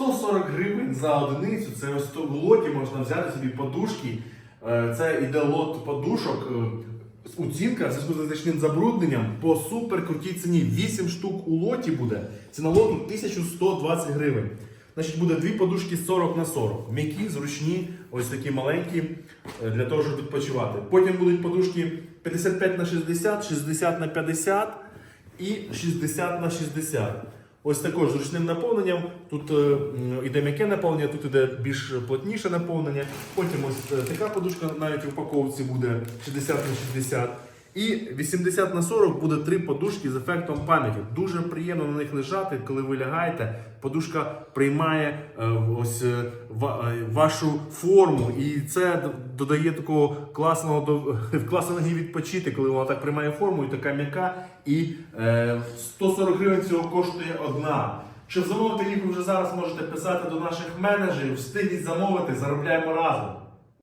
140 гривень за одиницю. Це ось то в лоті можна взяти собі подушки. Е, Це іде лот подушок. е, Оцінка зв'язку з незначним забрудненням по супер крутій ціні. 8 штук у лоті буде. Ціна лоту 1120 гривень. Значить, буде дві подушки 40 на 40. М'які, зручні, ось такі маленькі, е, для того, щоб відпочивати. Потім будуть подушки 55 на 60, 60 на 50 і 60 на 60. Ось також зручним наповненням. Тут е, іде м'яке наповнення, тут іде більш плотніше наповнення. Потім ось е, така подушка навіть в упаковці буде 60 на 60. І 80 на 40 буде три подушки з ефектом пам'яті. Дуже приємно на них лежати, коли ви лягаєте. Подушка приймає е, ось е, е, вашу форму, і це додає такого класного до класного відпочити, коли вона так приймає форму і така м'яка. І е, 140 гривень цього коштує одна. Щоб замовити їх, ви вже зараз можете писати до наших менеджерів, встигніть замовити, заробляємо разом.